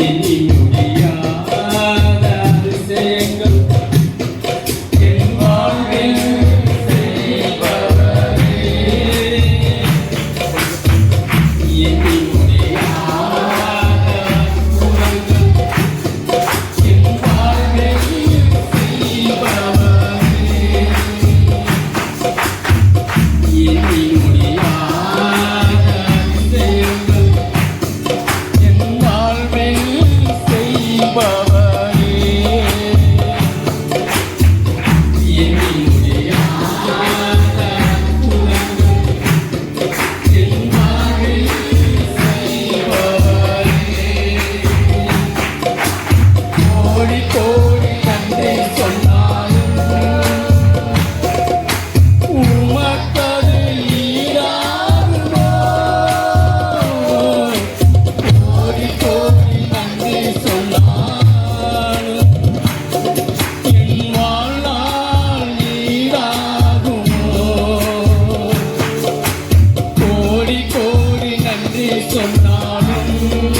in in me. நாளும்